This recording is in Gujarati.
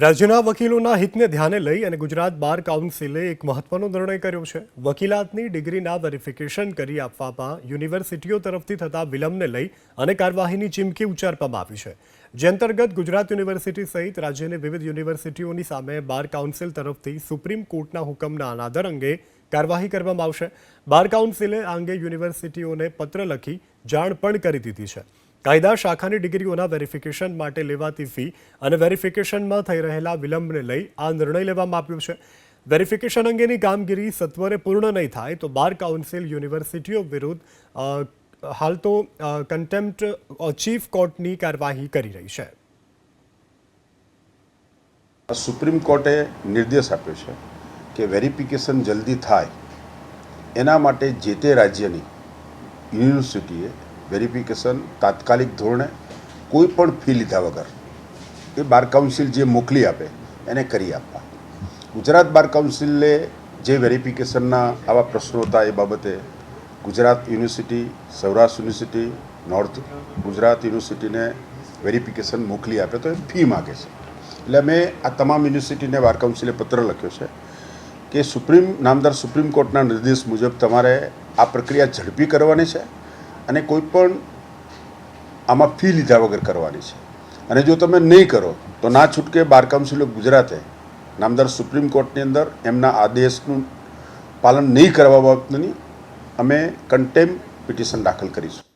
રાજ્યના વકીલોના હિતને ધ્યાને લઈ અને ગુજરાત બાર કાઉન્સિલે એક મહત્વનો નિર્ણય કર્યો છે. વકીલાતની ડિગ્રીના વેરિફિકેશન કરી આપવામાં યુનિવર્સિટીઓ તરફથી થતા વિલંબને લઈ અને કાર્યવાહીની ચીમકી ઉચ્ચારવામાં આવી છે. જે અંતર્ગત ગુજરાત યુનિવર્સિટી સહિત રાજ્યની વિવિધ યુનિવર્સિટીઓની સામે બાર કાઉન્સિલ તરફથી સુપ્રીમ કોર્ટના હુકમના અનાદર અંગે કાર્યવાહી કરવામાં આવશે. બાર કાઉન્સિલે આ અંગે યુનિવર્સિટીઓને પત્ર લખી જાણ પણ કરી દીધી છે. કાયદા શાખાની ડિગ્રીઓના વેરિફિકેશન માટે લેવાતી ફી અને વેરિફિકેશનમાં થઈ રહેલા વિલંબને લઈ આ નિર્ણય લેવામાં આવ્યો છે. વેરિફિકેશન અંગેની કામગીરી સત્વરે પૂર્ણ નહીં થાય તો બાર કાઉન્સિલ યુનિવર્સિટીઓ વિરુદ્ધ હાલ તો કન્ટેમ્પ્ટ ચીફ કોર્ટની કાર્યવાહી કરી રહી છે. સુપ્રીમ કોર્ટે નિર્દેશ આપ્યો છે કે વેરિફિકેશન જલ્દી થાય. એના માટે જે તે રાજ્યની યુનિવર્સિટીએ વેરિફિકેશન, તાત્કાલિક ધોરણે કોઈ પણ ફી લીધા વગર એ બાર કાઉન્સિલ જે મોકલી આપે એને કરી આપવા. ગુજરાત બાર કાઉન્સિલે જે વેરિફિકેશનના આવા પ્રશ્નો હતા એ બાબતે Gujarat university, Saurashtra university, north Gujarat યુનિવર્સિટીને વેરિફિકેશન મોકલી આપે તો એ ફી માગે છે. એટલે અમે આ તમામ યુનિવર્સિટીને બાર કાઉન્સિલે પત્ર લખ્યો છે કે સુપ્રીમ, નામદાર સુપ્રીમ કોર્ટના નિર્દેશ મુજબ તમારે આ પ્રક્રિયા ઝડપી કરવાની છે. અને કોઈ પણ આમાં ફી લીધા વગર કરવાની છે. અને જો તમે નહીં કરો, તો ના છૂટકે બાર કાઉન્સિલ ઓફ ગુજરાતે નામદાર સુપ્રીમ કોર્ટની અંદર એમના આદેશનું પાલન નહીં કરવા બાબતની અમે કન્ટેમ પિટિશન દાખલ કરીશું.